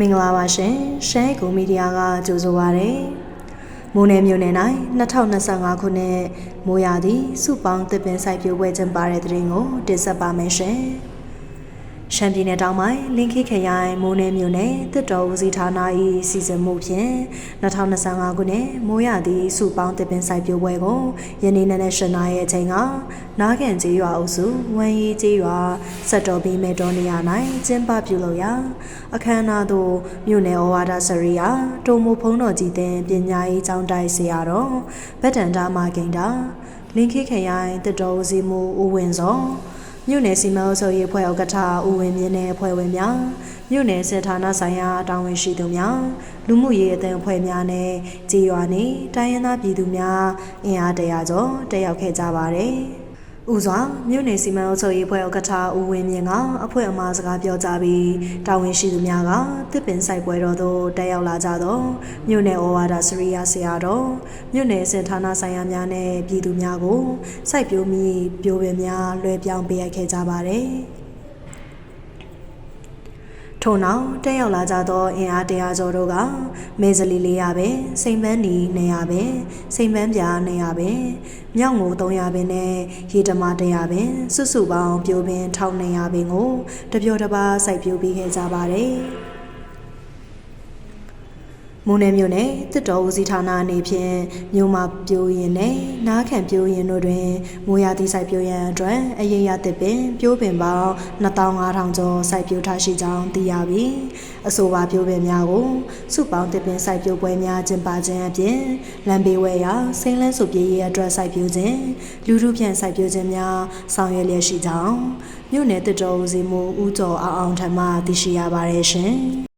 မင်္ဂလာပါရှင်ရှမ်းကူမီဒီယာကကြိုဆိုပါရယ်မိုးနယ်မြို့နယ်၌2025ခုနှစ်မိုးရာသီစုပေါင်းတစ်ပင်စိုက်ပျိုးပွဲကျင်းပတဲ့တဲ့ရင်ကိုတင်ဆက်ပါမယ်ရှင် ရှမ်းပြည်နယ်တောင်ပိုင်းလင်းခိခရိုင်မိုးနယ်မြို့နယ်တစ်တော်ဦးစီးဌာန၏စီစဉ်မှုဖြင့်2025ခုနှစ်မိုးရာသီစုပေါင်းတစ်ပင်စိုက်ပျိုးပွဲကိုယနေ့နေ့နဲ့ရှနာရဲ့အချိန်ကနားကန်ကျေးရွာအုပ်စုဝမ်ရီကျေးရွာစက်တော်ဘီမဲတော်နေရာ၌ကျင်းပပြုလုပ်ရာအခမ်းအနားသို့မြို့နယ်ဩဝါဒစရိယာတိုမိုဖုံးတော်ကြီးတင်ပညာရေးကျောင်းတိုက်ဆရာတော်ဗတ္တန်တာမာဂိန်တာလင်းခိခရိုင်တစ်တော်ဦးစီးမှုဦးဝင်းစော မြို့နယ်စီမံအုပ်ချုပ်ရေးဖွဲ့ဥက္ကဋ္ဌဦးဝင်းမြင့်နဲ့အဖွဲ့ဝင်များမြို့နယ်စစ်ဌာနဆိုင်ရာတာဝန်ရှိသူများလူမှုရေးအသင်းအဖွဲ့များနဲ့ကြေးရွာနေတိုင်းရင်းသားပြည်သူများအင်အားတရာကျော်တက်ရောက်ခဲ့ကြပါတယ်။ ဦးစွာမြို့နယ်စီမံအုပ်ချုပ်ရေးဖွဲ့ဥက္ကဋ္ဌဦးဝင်းမြင့်ကအဖွဲ့အမှားစကားပြောကြားပြီးတာဝန်ရှိသူများကတစ်ပင်ဆိုင်ပွဲတော်သို့တက်ရောက်လာကြသောမြို့နယ်ဩဝါဒစရိယာဆရာတော်မြို့နယ်စစ်ဌာနဆိုင်ရာများနဲ့ပြည်သူများကိုစိုက်ပျိုးမိပြိုးပင်များလွှဲပြောင်းပေးအပ်ခဲ့ကြပါတယ်။ ထို့နောက်တက်ရောက်လာကြသောအင်အားတရားကျော်တို့ကမေဇလီ400ပဲစိန်ပန်းနီ200ပဲစိန်ပန်းပြာ200ပဲမြောက်ငို300ပဲနဲ့ရေတမ100ပဲစုစုပေါင်းပြိုပင်1200ပဲကိုတပြောတစ်ပါးစိုက်ပြိုးပေးခဲ့ကြပါတယ် မုံနယ်မြို့နယ်တစ်တော်ဦးစီးဌာနအနေဖြင့်မြို့မှာပြိုးရင်နဲ့နားခံပြိုးရင်တို့တွင်မိုးရာသီစိုက်ပြိုးရန်အတွက်အရေးရသစ်ပင်ပြိုးပင်ပေါင်း2500ကျော်စိုက်ပြိုးထားရှိကြောင်းသိရပြီးအဆိုပါပြိုးပင်များကိုစုပေါင်းသစ်ပင်စိုက်ပြိုးပွဲများကျင်းပခြင်းအပြင်လမ်းဘေးဝဲရာစိမ့်လန်းစုပြေးရေးအတွက်စိုက်ပြိုးခြင်းလူထုဖြန့်စိုက်ပြိုးခြင်းများဆောင်ရွက်လျက်ရှိကြောင်းမြို့နယ်တစ်တော်ဦးစီးမှုဦးကျော်အောင်အောင်ထံမှသိရှိရပါတယ်ရှင်